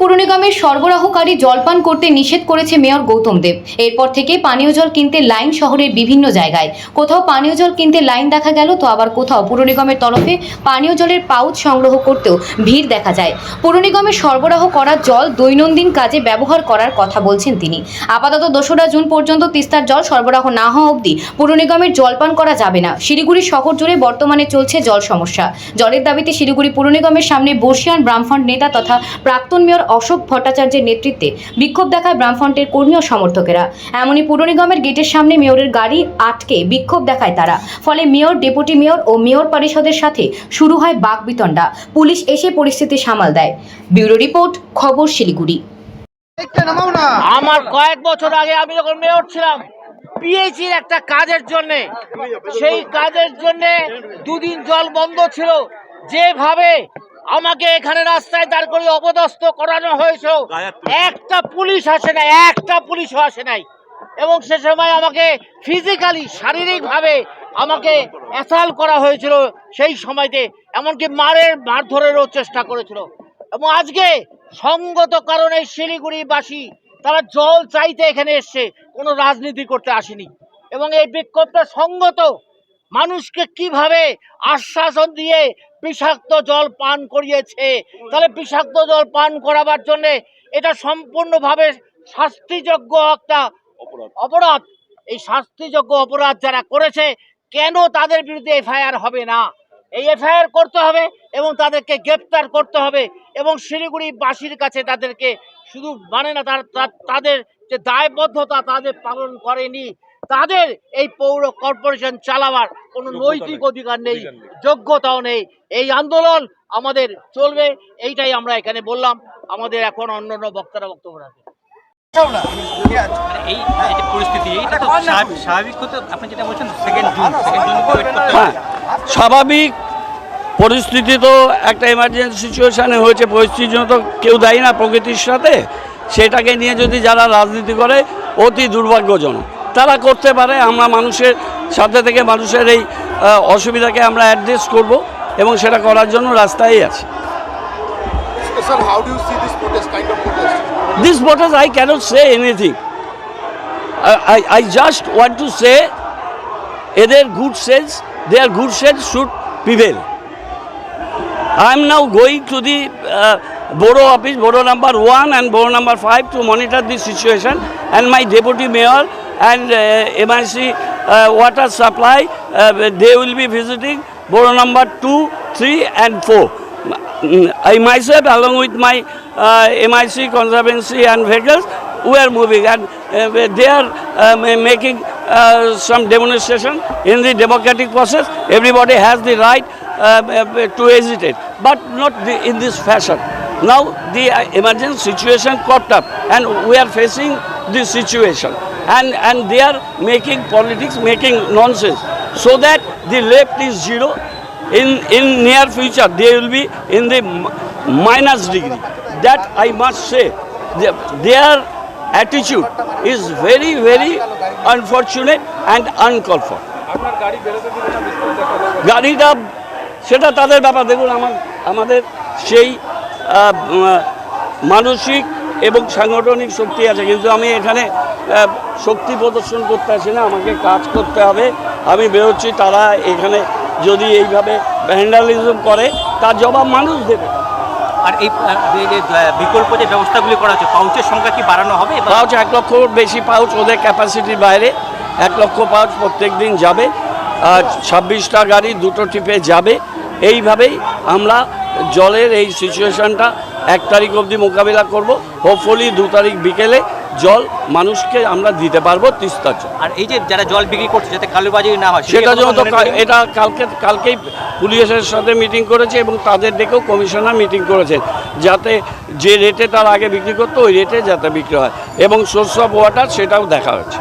শিলিগুড়ি পুর নিগমের সরবরাহকারী জলপান করতে নিষেধ করেছে মেয়র গৌতম দেব। এরপর থেকে পানীয় জল কিনতে লাইন শহরের বিভিন্ন জায়গায়। কোথাও পানীয় জল কিনতে লাইন দেখা গেল, তো আবার কোথাও পুর নিগমের তরফে পানীয় জলের পাউচ সংগ্রহ করতেও ভিড় দেখা যায়। পুর নিগমের সরবরাহ করা জল দৈনন্দিন কাজে ব্যবহার করার কথা বলছেন তিনি। আপাতত দোসরা জুন পর্যন্ত তিস্তার জল সরবরাহ না হওয়া অবধি পুর নিগমের জলপান করা যাবে না। শিলিগুড়ি শহর জুড়ে বর্তমানে চলছে জল সমস্যা। জলের দাবিতে শিলিগুড়ি পুর নিগমের সামনে বর্ষিয়ান ব্রাহ্মণ নেতা তথা প্রাক্তন মেয়র অশোক ভট্টাচার্যের নেতৃত্বে বিক্ষোভ দেখায় ব্রাহ্মণটের কর্মী ও সমর্থকেরা। এমনই পুর নিগমের গেটের সামনে মেয়রের গাড়ি আটকে বিক্ষোভ দেখায় তারা। ফলে মেয়র ডেপুটি মেয়র ও মেয়র পরিষদের সাথে শুরু হয় বাকবিতণ্ডা। পুলিশ এসে পরিস্থিতি সামাল দেয়। ব্যুরো রিপোর্ট খবর শিলিগুড়ি। আমার কয়েক বছর আগে আমি যখন মেয়র ছিলাম পিএইচির একটা কাজের জন্য সেই কাজের জন্য দুদিন জল বন্ধ ছিল। যেভাবে আমাকে এখানে রাস্তায় দাঁড় করে অপদস্থ করানো হয়েছিল একটা পুলিশ আসে নাই একটা পুলিশও আসে নাই। এবং সে সময় আমাকে ফিজিক্যালি শারীরিকভাবে আমাকে অ্যাসাল করা হয়েছিল সেই সময়তে এমনকি মারের মারধরেরও চেষ্টা করেছিল। এবং আজকে সঙ্গত কারণে শিলিগুড়িবাসী তারা জল চাইতে এখানে এসছে কোনো রাজনীতি করতে আসেনি। এবং এই বিক্ষোভটা সঙ্গত মানুষকে কীভাবে আশ্বাসন দিয়ে বিষাক্ত জল পান করিয়েছে। তাহলে বিষাক্ত জল পান করাবার জন্য এটা সম্পূর্ণভাবে শাস্তিযোগ্য একটা অপরাধ। এই শাস্তিযোগ্য অপরাধ যারা করেছে কেন তাদের বিরুদ্ধে এফআইআর হবে না? এই এফআইআর করতে হবে এবং তাদেরকে গ্রেপ্তার করতে হবে এবং শিলিগুড়ি বাসীর কাছে তাদেরকে শুধু মানে না তার তাদের যে দায়বদ্ধতা তাদের পালন করেনি। তাদের এই পৌর কর্পোরেশন চালাবার কোনো নৈতিক অধিকার নেই যোগ্যতাও নেই। এই আন্দোলন আমাদের চলবে এইটাই আমরা এখানে বললাম। আমাদের এখন অন্য অন্য বক্তারা বক্তব্য। এই এই পরিস্থিতি এটা তো স্বাভাবিক- স্বাভাবিক আপনি যেটা বলছেন সেকেন্ড জুন সেকেন্ড জুন হ্যাঁ স্বাভাবিক পরিস্থিতি তো একটা এমার্জেন্সি সিচুয়েশানে হয়েছে পরিস্থিতির জন্য তো কেউ দায়ী না প্রকৃতির সাথে। সেটাকে নিয়ে যদি যারা রাজনীতি করে অতি দুর্ভাগ্যজনক। তারা করতে পারে আমরা মানুষের সাথে থেকে মানুষের এই অসুবিধাকে আমরা অ্যাড্রেস করব এবং সেটা করার জন্য রাস্তায় আছে। This but as I cannot say anything I just want to say এদের good sales there good sales should পিভেল I am now going to the borough office borough number one and borough number five to monitor this situation and my deputy mayor and uh, MIC uh, water supply, uh, they will be visiting Borough number two, three and four. Mm, I myself along with my uh, MIC conservancy and vehicles, we are moving and uh, they are ma- making uh, some demonstration in the democratic process. Everybody has the right uh, to hesitate, but not the, in this fashion. Now the emergency situation caught up and we are facing this situation and, and they are making politics, making nonsense so that the left is zero in in near future they will be in the minus degree that i must say Their- attitude is very very unfortunate and uncalled for গাড়িটা সেটা তাদের ব্যাপার দেখুন আমার আমাদের সেই মানসিক এবং সাংগঠনিক শক্তি আছে কিন্তু আমি এখানে শক্তি প্রদর্শন করতে আসি না আমাকে কাজ করতে হবে। আমি বেরোচ্ছি তারা এখানে যদি এইভাবে ভ্যান্ডালিজম করে তার জবাব মানুষ দেবে। আর এই বিকল্প যে ব্যবস্থাগুলি করা হচ্ছে পাউচের সংখ্যা কি বাড়ানো হবে পাউচ এক লক্ষ বেশি পাউচ ওদের ক্যাপাসিটির বাইরে। এক লক্ষ পাউচ প্রত্যেক দিন যাবে আর ছাব্বিশটা গাড়ি দুটো ট্রিপে যাবে। এইভাবেই আমরা জলের এই সিচুয়েশনটা এক তারিখ অবধি মোকাবিলা করব। হোপফুলি দু তারিখ বিকেলে জল মানুষকে আমরা দিতে পারব তিস্তার জল। আর এই যে যারা জল বিক্রি করছে যাতে কালোবাজি না হয় সেটার জন্য তো? এটা কালকে কালকেই পুলিশের সাথে মিটিং করেছে এবং তাদের ডেকেও কমিশনার মিটিং করেছেন যাতে যে রেটে তার আগে বিক্রি করতো ওই রেটে যাতে বিক্রি হয়। এবং সোর্স অফ ওয়াটার সেটাও দেখা হচ্ছে।